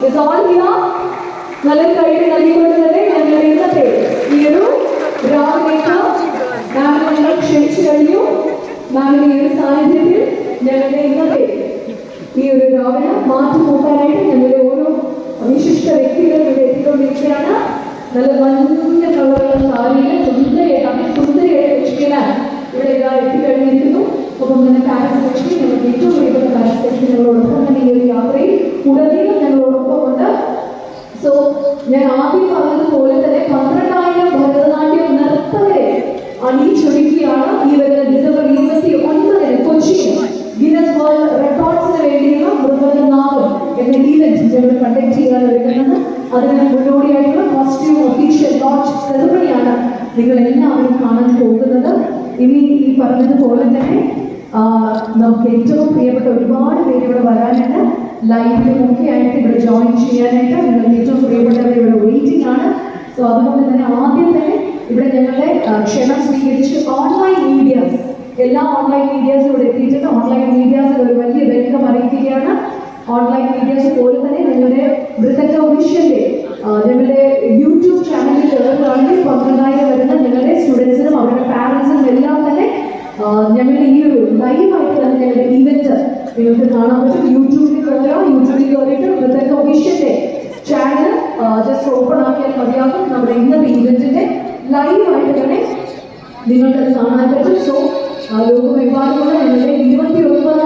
Is all here? നല്ല കൈയ്യടി നൽകിക്കൊണ്ട് തന്നെ ഞങ്ങളുടെ ഇന്നത്തെ ഈ ഒരു രാവിലേക്ക് മാമിനെ ഞങ്ങൾ ക്ഷണിച്ചു കഴിഞ്ഞു. മാമിന്റെ ഈ ഒരു സാന്നിധ്യത്തിൽ ഞങ്ങളുടെ ഒരു രാവിലെ മാറ്റി ഇവിടെ എത്തിക്കൊണ്ടിരിക്കുകയാണ്. നല്ല മഞ്ഞ കളറുള്ള സാരിയിൽ തന്നെ പാരസ് ലക്ഷ്മി ഞങ്ങൾക്ക് ഏറ്റവും പ്രിയപ്പെട്ട പാരസ് ലക്ഷ്മി ഞങ്ങളോടൊപ്പം സോ ഞാൻ ആദ്യം പറഞ്ഞതുപോലെ തന്നെ പന്ത്രണ്ടായിരം ഭരതനാട്യം നർത്തകരെ അണിയിച്ചൊരുക്കിയാണ് ഈ വരുന്ന ഡിസംബർ ഇരുപത്തി ഒൻപതിന് കൊച്ചിയിൽ. ഗിനസ് വേൾഡ് റെക്കോർഡ്സിന് വേണ്ടിയുള്ള മൃഗനാഥം എന്ന ഈവന്റ് ഞങ്ങൾ കണ്ടക്ട് ചെയ്യാൻ ഒരുങ്ങുന്നത്. അതിന് മുന്നോടിയായിട്ടുള്ള കോസ്റ്റ്യൂം ഒഫീഷ്യൽ ലോഞ്ച് സെറമണിയാണ് നിങ്ങൾ എല്ലാവരും കാണാൻ പോകുന്നത്. ഇനി ഈ പറഞ്ഞതുപോലെ തന്നെ നമുക്ക് ഏറ്റവും പ്രിയപ്പെട്ട ഒരുപാട് പേര് ഇവിടെ വരാനുണ്ട്. ലൈവിലും ഒക്കെ ആയിട്ട് ഇവിടെ ജോയിൻ ചെയ്യാനായിട്ട് നിങ്ങൾക്ക് ഏറ്റവും പ്രിയപ്പെട്ടവർ ഇവിടെ വെയിറ്റിംഗ് ആണ്. സോ അതുകൊണ്ട് തന്നെ ആദ്യം തന്നെ ഇവിടെ ഞങ്ങളുടെ ക്ഷണം സ്വീകരിച്ച് ഓൺലൈൻ മീഡിയാസ് എല്ലാ ഓൺലൈൻ മീഡിയാസും ഇവിടെ എത്തിയിട്ടുണ്ട്. ഓൺലൈൻ മീഡിയാസ് ഒരു വലിയ വെൽക്കം അറിയിക്കുകയാണ്. ഓൺലൈൻ മീഡിയാസ് പോലെ തന്നെ ഞങ്ങളുടെ ബ്രിട്ടൻ ഒഫീഷ്യലിന്റെ ഞങ്ങളുടെ യൂട്യൂബ് ചാനലിൽ കയറുകയാണെങ്കിൽ പന്ത്രണ്ടായിരം വരുന്ന ഞങ്ങളുടെ സ്റ്റുഡൻസിനും അവരുടെ പാരൻസിനും എല്ലാം തന്നെ ഞങ്ങളുടെ ഈ ഒരു ലൈവായിട്ട് തന്നെ ഞങ്ങളുടെ ഇവന്റ് നിങ്ങൾക്ക് കാണാൻ പറ്റും. യൂട്യൂബിൽ കയറുക യൂട്യൂബിൽ കയറിയിട്ട് ഇന്നത്തെ ഒഫീഷ്യലിന്റെ ചാനൽ ജസ്റ്റ് ഓപ്പൺ ആക്കിയാൽ മതിയാകും. നമ്മുടെ ഇന്നത്തെ ഇവന്റിന്റെ ലൈവായിട്ട് തന്നെ നിങ്ങൾക്കത് കാണാൻ പറ്റും. സോ ലോകമെമ്പാടുമുള്ള ഞങ്ങളുടെ ഇരുപത്തി ഡിസംബർ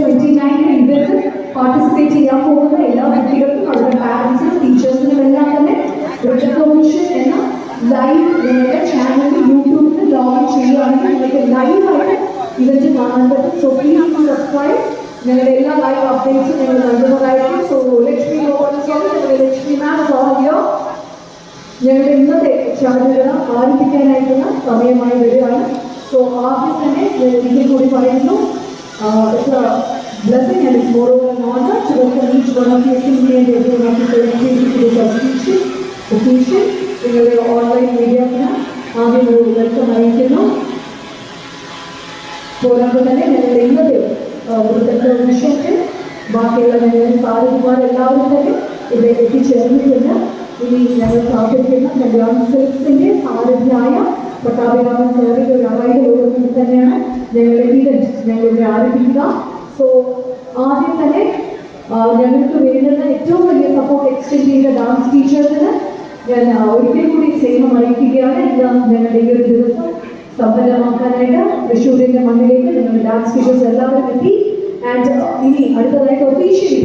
ട്വന്റി നയൻത് ഇവന്റിൽ പാർട്ടിസിപ്പേറ്റ് ചെയ്യാൻ പോകുന്ന എല്ലാ കുട്ടികൾക്കും അവരുടെ പാരൻസിനും ടീച്ചേഴ്സിനും എല്ലാം തന്നെ പ്രൊജക്ടോമിഷൻ എന്ന ലൈവ് നിങ്ങളുടെ ചാനലിൽ യൂട്യൂബിൽ ലോഗിൻ ചെയ്യുകയാണെങ്കിൽ നിങ്ങൾക്ക് ലൈവായിട്ട് ഇവന്റ് കാണാൻ പറ്റും. സോ പ്ലീസ് സബ്സ്ക്രൈബ് ഞങ്ങളുടെ എല്ലാ ലൈവ് അപ്ഡേറ്റ്സും ഞങ്ങൾ നൽകുന്നതായിരിക്കും സോ ലക്ഷ്മി ഞങ്ങളുടെ ലക്ഷ്മി മാം സോഹിയോ ഞങ്ങളുടെ ഇന്നത്തെ ചാനലുകൾ ആരംഭിക്കാനായിട്ടുള്ള സമയമായി വരികയാണ്. സോ ആദ്യം തന്നെ ഇതിൽ കൂടി പറയുന്നു. Blessing and it's more over not to welcome each one of you simply and every one of you official official നിങ്ങളുടെ ഓൺലൈൻ മീഡിയാസിന് ആദ്യം ഒരു വെൽക്കം അറിയിക്കുന്നു പോരാതെ തന്നെ ഞങ്ങളുടെ ഇന്നത്തെ വൃത്തത്തെ വിഷയത്തിൽ ബാക്കിയുള്ള ഞങ്ങളുടെ സാധുമാർ എല്ലാവരും തന്നെ ഇവിടെ എത്തിച്ചേർന്നിട്ടുണ്ട്. ഇനി ഞങ്ങൾ പ്രാർത്ഥിക്കുന്ന കല്യാൺ സെൽസിന്റെ സാരഥിയായ പട്ടാഭിരാമൻ സാറിന്റെ ഒരു അറൈവ് ലോകത്തിൽ തന്നെയാണ് ഞങ്ങളുടെ ഇവന്റ് ഞങ്ങളിവിടെ ആരംഭിക്കുക. സോ ആദ്യം തന്നെ ഞങ്ങൾക്ക് വേണ്ടുന്ന ഏറ്റവും വലിയ സപ്പോർട്ട് എക്സ്റ്റെൻഡ് ചെയ്ത ഡാൻസ് ടീച്ചേഴ്സിന് ഞാൻ ഒരിക്കൽ കൂടി സ്നേഹം അറിയിക്കുകയാണ്. ഞങ്ങളുടെ ഈ ഒരു ദിവസം സമ്പന്നമാക്കാനായിട്ട് തൃശ്ശൂരിന്റെ മണ്ണിലേക്ക് ഞങ്ങളുടെ ഡാൻസ് ടീച്ചേഴ്സ് എല്ലാവരും എത്തി. ആൻഡ് ഇനി അടുത്തതായിട്ട് ഒഫീഷ്യലി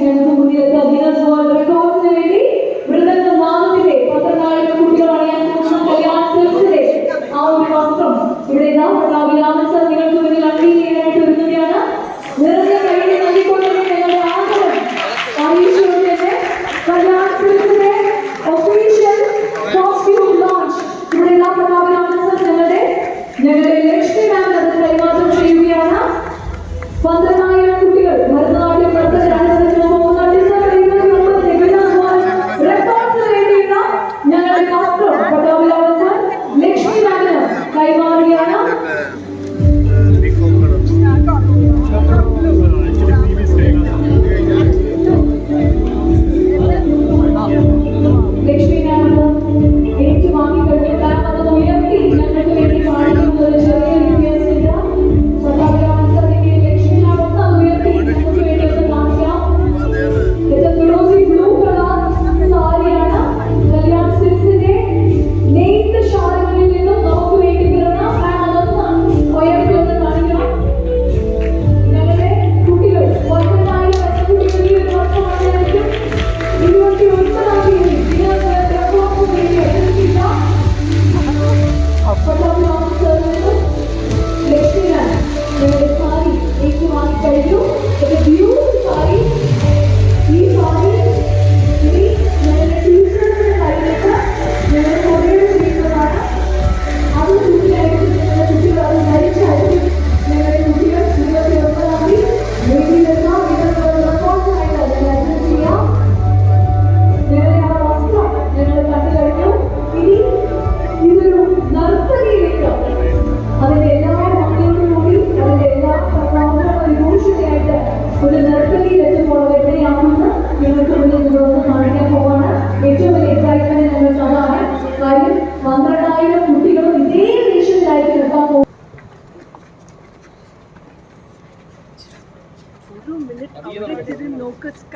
segurança mulher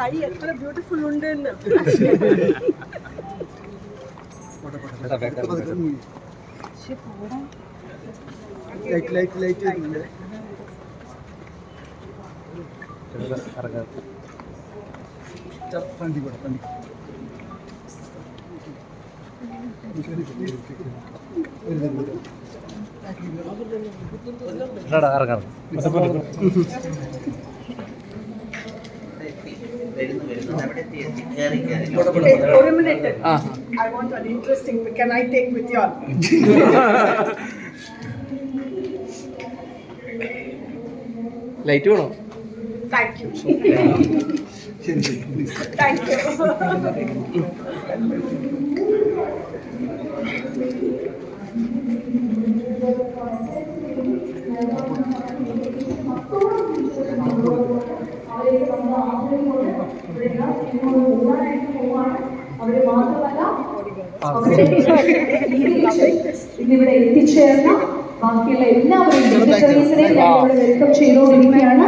കൈ എത്ര ബ്യൂട്ടിഫുൾ ഉണ്ട് എന്ന് ലൈറ്റ് ലൈറ്റ് ലൈറ്റ് ഫണ്ടി കൂടെ ഫണ്ടി വരുന്നു വരുന്നു അവിടെ എത്തി എത്തി കയറി കയറി ലൈറ്റ് വേണോ? താങ്ക് യു താങ്ക് യു ഇന്നിവിടെ എത്തിച്ചേർന്ന. ബാക്കിയുള്ള എല്ലാവരും വെൽക്കം ചെയ്തുകൊണ്ടിരിക്കുകയാണ്.